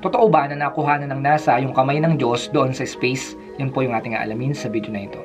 Totoo ba na nakuha na ng NASA yung kamay ng Diyos doon sa space? Yan po yung ating aalamin sa video na ito.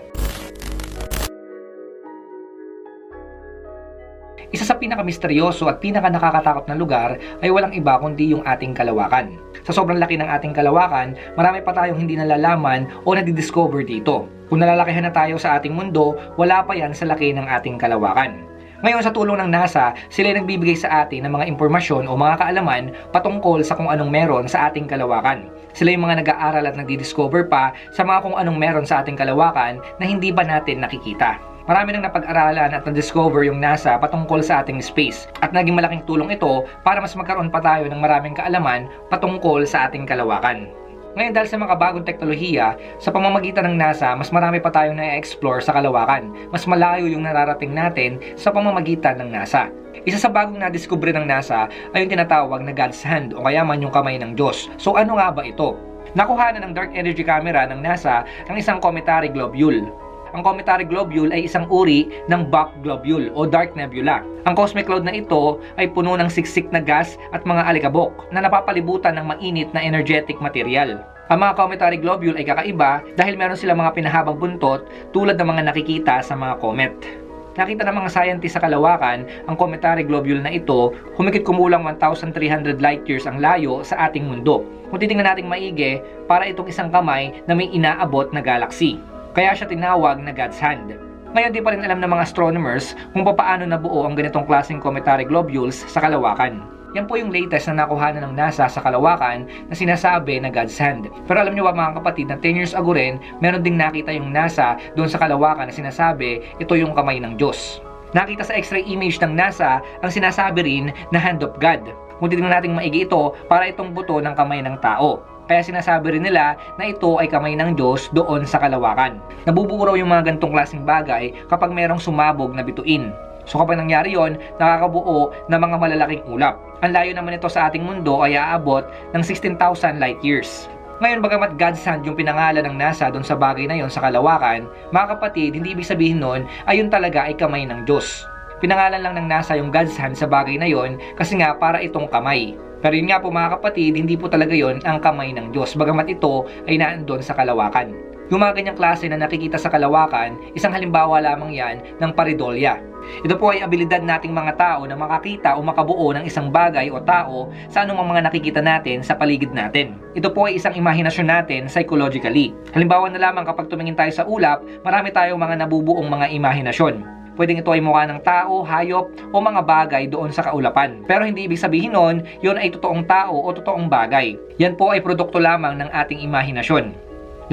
Isa sa pinakamisteryoso at pinaka nakakatakot na lugar ay walang iba kundi yung ating kalawakan. Sa sobrang laki ng ating kalawakan, marami pa tayong hindi nalalaman o nadidiscover dito. Kung nalalakihan na tayo sa ating mundo, wala pa yan sa laki ng ating kalawakan. Ngayon sa tulong ng NASA, sila ay nagbibigay sa atin ng mga impormasyon o mga kaalaman patungkol sa kung anong meron sa ating kalawakan. Sila yung mga nag-aaral at nagdi-discover pa sa mga kung anong meron sa ating kalawakan na hindi pa natin nakikita. Marami nang napag-aralan at na-discover yung NASA patungkol sa ating space at naging malaking tulong ito para mas magkaroon pa tayo ng maraming kaalaman patungkol sa ating kalawakan. Ngayon dahil sa mga bagong teknolohiya, sa pamamagitan ng NASA, mas marami pa tayong na-explore sa kalawakan. Mas malayo yung nararating natin sa pamamagitan ng NASA. Isa sa bagong nadiskubre ng NASA ay yung tinatawag na God's Hand o kaya man yung kamay ng Diyos. So ano nga ba ito? Nakuha na ng Dark Energy Camera ng NASA ang isang cometary globule. Ang cometary globule ay isang uri ng Buck globule o dark nebula. Ang cosmic cloud na ito ay puno ng siksik na gas at mga alikabok na napapalibutan ng mainit na energetic material. Ang mga cometary globule ay kakaiba dahil meron silang mga pinahabang buntot tulad ng mga nakikita sa mga comet. Nakita ng mga scientists sa kalawakan, ang cometary globule na ito, humigit kumulang 1,300 light years ang layo sa ating mundo. Kung titingnan natin maigi, para itong isang kamay na may inaabot na galaxy. Kaya siya tinawag na God's Hand. Ngayon di pa rin alam ng mga astronomers kung paano nabuo ang ganitong klaseng cometary globules sa kalawakan. Yan po yung latest na nakuha ng NASA sa kalawakan na sinasabi na God's Hand. Pero alam niyo ba mga kapatid na 10 years ago rin, meron ding nakita yung NASA doon sa kalawakan na sinasabi ito yung kamay ng Diyos. Nakita sa x-ray image ng NASA ang sinasabi rin na hand of God. Kung titignan natin maigi ito, para itong buto ng kamay ng tao. Kaya sinasabi rin nila na ito ay kamay ng Diyos doon sa kalawakan. Nabubuo raw yung mga gantong klaseng bagay kapag merong sumabog na bituin. So kapag nangyari yon, nakakabuo ng mga malalaking ulap. Ang layo naman ito sa ating mundo ay aabot ng 16,000 light years. Ngayon, bagamat God's hand yung pinangalan ng NASA doon sa bagay na yon sa kalawakan, mga kapatid, hindi ibig sabihin nun ay yun talaga ay kamay ng Diyos. Pinangalan lang ng NASA yung God's hand sa bagay na yon kasi nga para itong kamay. Pero yun nga po mga kapatid, hindi po talaga yon ang kamay ng Diyos, bagamat ito ay naandun sa kalawakan. Yung mga ganyang klase na nakikita sa kalawakan, isang halimbawa lamang yan ng paridolya. Ito po ay abilidad nating mga tao na makakita o makabuo ng isang bagay o tao sa anumang mga nakikita natin sa paligid natin. Ito po ay isang imahinasyon natin psychologically. Halimbawa na lamang kapag tumingin tayo sa ulap, marami tayong mga nabubuong mga imahinasyon. Pwedeng ito ay mukha ng tao, hayop, o mga bagay doon sa kaulapan. Pero hindi ibig sabihin nun, yun ay totoong tao o totoong bagay. Yan po ay produkto lamang ng ating imahinasyon.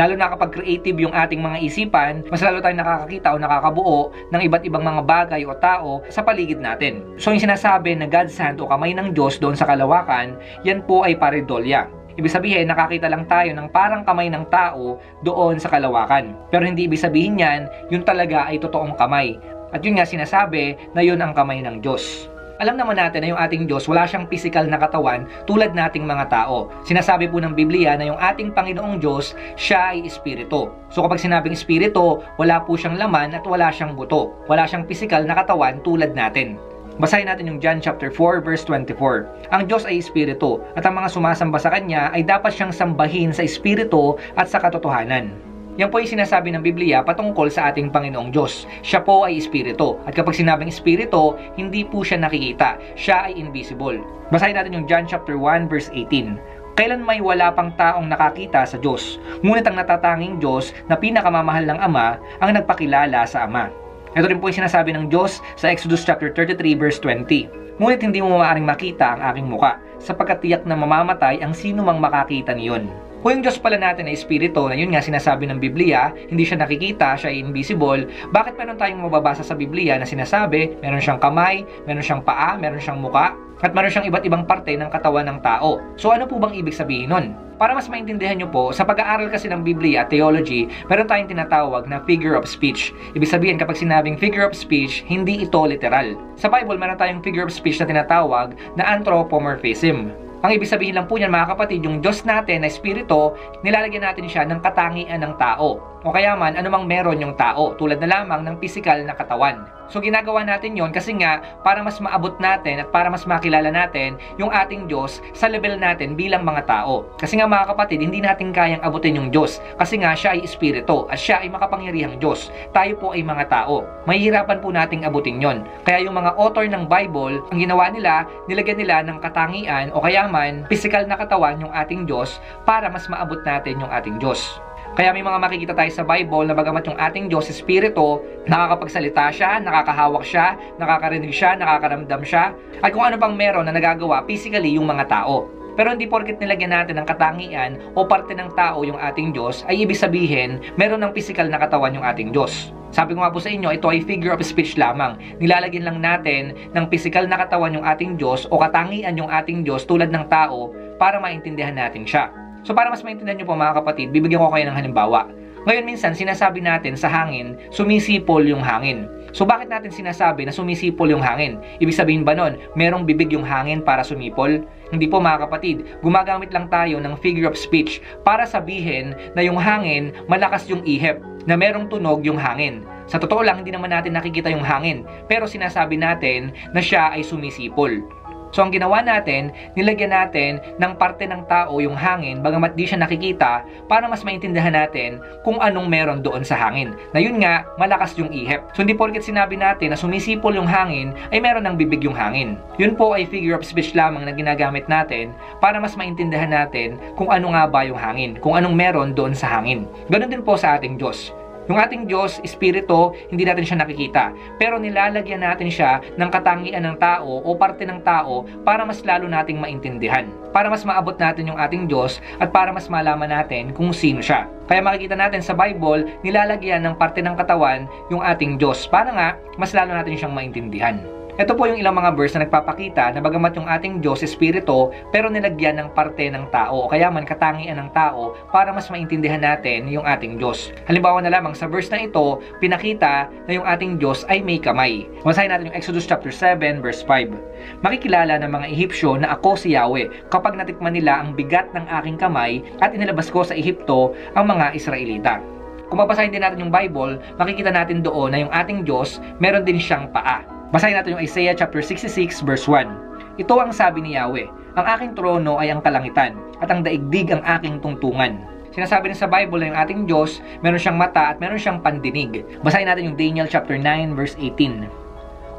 Lalo na kapag creative yung ating mga isipan, mas lalo tayong nakakakita o nakakabuo ng iba't ibang mga bagay o tao sa paligid natin. So yung sinasabi na God's hand o kamay ng Diyos doon sa kalawakan, yan po ay paridolya. Ibig sabihin, nakakita lang tayo ng parang kamay ng tao doon sa kalawakan. Pero hindi ibig sabihin yan, yun talaga ay totoong kamay. At yun nga sinasabi na yun ang kamay ng Diyos. Alam naman natin na yung ating Diyos wala siyang physical na katawan tulad nating mga tao. Sinasabi po ng Biblia na yung ating Panginoong Diyos, siya ay espiritu. So kapag sinabing espiritu, wala po siyang laman at wala siyang buto. Wala siyang physical na katawan tulad natin. Basahin natin yung John chapter 4 verse 24. Ang Diyos ay espiritu at ang mga sumasamba sa kanya ay dapat siyang sambahin sa espiritu at sa katotohanan. Yan po yung sinasabi ng Biblia patungkol sa ating Panginoong Diyos. Siya po ay espiritu. At kapag sinabing espiritu, hindi po siya nakikita. Siya ay invisible. Basahin natin yung John chapter 1 verse 18. Kailan may wala pang taong nakakita sa Diyos, ngunit ang natatanging Diyos na pinakamamahal ng Ama ang nagpakilala sa Ama. Ito rin po yung sinasabi ng Diyos sa Exodus chapter 33 verse 20. Ngunit hindi mo maaaring makita ang aking muka, sapagkat tiyak na mamamatay ang sino mang makakita niyon. Kung yung Diyos pala natin ay espiritu, na yun nga sinasabi ng Biblia, hindi siya nakikita, siya ay invisible, bakit meron tayong mababasa sa Biblia na sinasabi, meron siyang kamay, meron siyang paa, meron siyang muka, at meron siyang iba't ibang parte ng katawan ng tao. So ano po bang ibig sabihin nun? Para mas maintindihan nyo po, sa pag-aaral kasi ng Biblia at theology, meron tayong tinatawag na figure of speech. Ibig sabihin, kapag sinabing figure of speech, hindi ito literal. Sa Bible, meron tayong figure of speech na tinatawag na anthropomorphism. Ang ibig sabihin lang po niyan mga kapatid, yung Diyos natin na espiritu, nilalagyan natin siya ng katangian ng tao. O kaya man anumang meron yung tao tulad na lamang ng pisikal na katawan. So ginagawa natin yon kasi nga para mas maabot natin at para mas makilala natin yung ating Diyos sa level natin bilang mga tao. Kasi nga mga kapatid, hindi natin kayang abutin yung Diyos kasi nga siya ay espiritu at siya ay makapangyarihang Diyos. Tayo po ay mga tao. Mahihirapan po nating abutin yon. Kaya yung mga author ng Bible, ang ginawa nila, nilagyan nila ng katangian o kaya man physical na katawan yung ating Diyos para mas maabot natin yung ating Diyos. Kaya may mga makikita tayo sa Bible na bagamat yung ating Diyos Espiritu, nakakapagsalita siya, nakakahawak siya, nakakarinig siya, nakakaramdam siya, at kung ano pang meron na nagagawa physically yung mga tao. Pero hindi porket nilagyan natin ng katangian o parte ng tao yung ating Diyos ay ibig sabihin meron ng physical na katawan yung ating Diyos. Sabi ko nga po sa inyo, ito ay figure of speech lamang. Nilalagyan lang natin ng physical na katawan yung ating Diyos o katangian yung ating Diyos tulad ng tao para maintindihan natin siya. So para mas maintindihan nyo po mga kapatid, bibigyan ko kayo ng halimbawa. Ngayon minsan sinasabi natin sa hangin, sumisipol yung hangin. So bakit natin sinasabi na sumisipol yung hangin? Ibig sabihin ba nun, merong bibig yung hangin para sumipol? Hindi po mga kapatid, gumagamit lang tayo ng figure of speech para sabihin na yung hangin malakas yung ihip, na merong tunog yung hangin. Sa totoo lang, hindi naman natin nakikita yung hangin, pero sinasabi natin na siya ay sumisipol. So ang ginawa natin, nilagyan natin ng parte ng tao yung hangin bagamat di siya nakikita para mas maintindihan natin kung anong meron doon sa hangin. Na yun nga, malakas yung ihip. So hindi porket sinabi natin na sumisipol yung hangin ay meron ng bibig yung hangin. Yun po ay figure of speech lamang na ginagamit natin para mas maintindihan natin kung ano nga ba yung hangin, kung anong meron doon sa hangin. Ganon din po sa ating Diyos. Yung ating Diyos, Espiritu, hindi natin siya nakikita. Pero nilalagyan natin siya ng katangian ng tao o parte ng tao para mas lalo nating maintindihan. Para mas maabot natin yung ating Diyos at para mas malaman natin kung sino siya. Kaya makikita natin sa Bible, nilalagyan ng parte ng katawan yung ating Diyos para nga mas lalo natin siyang maintindihan. Ito po yung ilang mga verse na nagpapakita na bagamat yung ating Diyos Espiritu, pero nilagyan ng parte ng tao o kaya man katangian ng tao para mas maintindihan natin yung ating Diyos. Halimbawa na lamang sa verse na ito, pinakita na yung ating Diyos ay may kamay. Basahin natin yung Exodus chapter 7 verse 5. Makikilala ng mga Ehipsyo na ako si Yahweh kapag natikman nila ang bigat ng aking kamay at inilabas ko sa Ehipto ang mga Israelita. Kung babasahin din natin yung Bible, makikita natin doon na yung ating Diyos meron din siyang paa. Basahin natin yung Isaiah chapter 66 verse 1. Ito ang sabi ni Yahweh, Ang aking trono ay ang kalangitan, at ang daigdig ang aking tungtungan. Sinasabi rin sa Bible na yung ating Diyos, meron siyang mata at meron siyang pandinig. Basahin natin yung Daniel chapter 9 verse 18.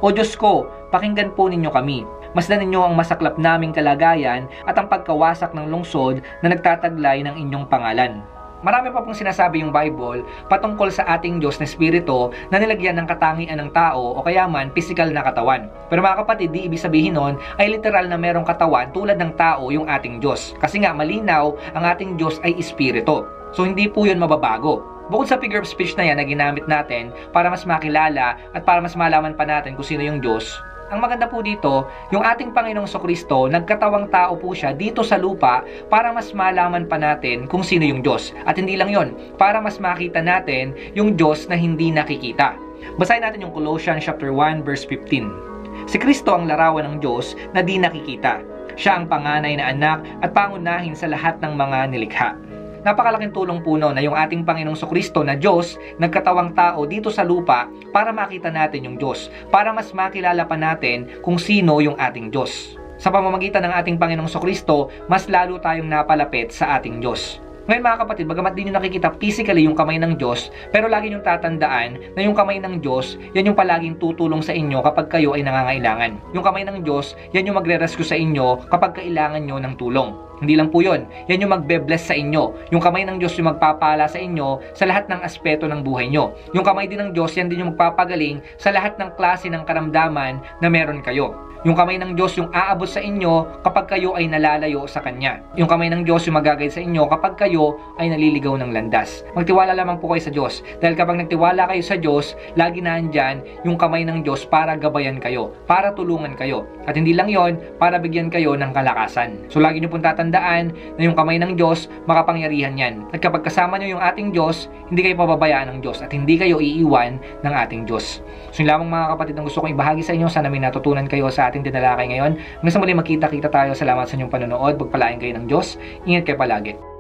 O Diyos ko, pakinggan po ninyo kami. Masdan ninyo ang masaklap naming kalagayan at ang pagkawasak ng lungsod na nagtataglay ng inyong pangalan. Marami pa pong sinasabi yung Bible patungkol sa ating Diyos na Espiritu na nilagyan ng katangian ng tao o kaya man physical na katawan. Pero mga kapatid, di ibig sabihin nun ay literal na merong katawan tulad ng tao yung ating Diyos. Kasi nga malinaw, ang ating Diyos ay Espiritu. So hindi po yun mababago. Bukod sa figure of speech na yan na ginamit natin para mas makilala at para mas malaman pa natin kung sino yung Diyos, ang maganda po dito, yung ating Panginoong Kristo, nagkatawang tao po siya dito sa lupa para mas malaman pa natin kung sino yung Diyos. At hindi lang yon, para mas makita natin yung Diyos na hindi nakikita. Basahin natin yung Colossians chapter 1 verse 15. Si Kristo ang larawan ng Diyos na di nakikita. Siya ang panganay na anak at pangunahin sa lahat ng mga nilikha. Napakalaking tulong po no na yung ating Panginoong Kristo na Diyos nagkatawang tao dito sa lupa para makita natin yung Diyos, para mas makilala pa natin kung sino yung ating Diyos. Sa pamamagitan ng ating Panginoong Kristo, mas lalo tayong napalapit sa ating Diyos. Ngayon mga kapatid, bagamat di nyo nakikita physically yung kamay ng Diyos, pero lagi nyo tatandaan na yung kamay ng Diyos, yan yung palaging tutulong sa inyo kapag kayo ay nangangailangan. Yung kamay ng Diyos, yan yung magre-rescue sa inyo kapag kailangan nyo ng tulong. Hindi lang po yun. Yan yung magbe-bless sa inyo. Yung kamay ng Diyos yung magpapala sa inyo sa lahat ng aspeto ng buhay nyo. Yung kamay din ng Diyos, yan din yung magpapagaling sa lahat ng klase ng karamdaman na meron kayo. Yung kamay ng Diyos yung aabot sa inyo kapag kayo ay nalalayo sa Kanya. Yung kamay ng Diyos yung magagay sa inyo kapag kayo ay naliligaw ng landas. Magtiwala lamang po kayo sa Diyos. Dahil kapag nagtiwala kayo sa Diyos, lagi na andyan yung kamay ng Diyos para gabayan kayo, para tulungan kayo. At hindi lang yon para bigyan kayo ng kalakasan. So lagi nyo pong tatandaan na yung kamay ng Diyos, makapangyarihan yan. At kapag kasama nyo yung ating Diyos, hindi kayo pababayaan ng Diyos at hindi kayo iiwan ng ating Diyos. So yun lamang mga kapatid ang gusto kong ibahagi sa inyo. Sana may natutunan kayo sa ating dinalakay ngayon. Hanggang sa muli magkita-kita tayo. Salamat sa inyong panonood. Pagpalain kayo ng Diyos. Ingat kayo palagi.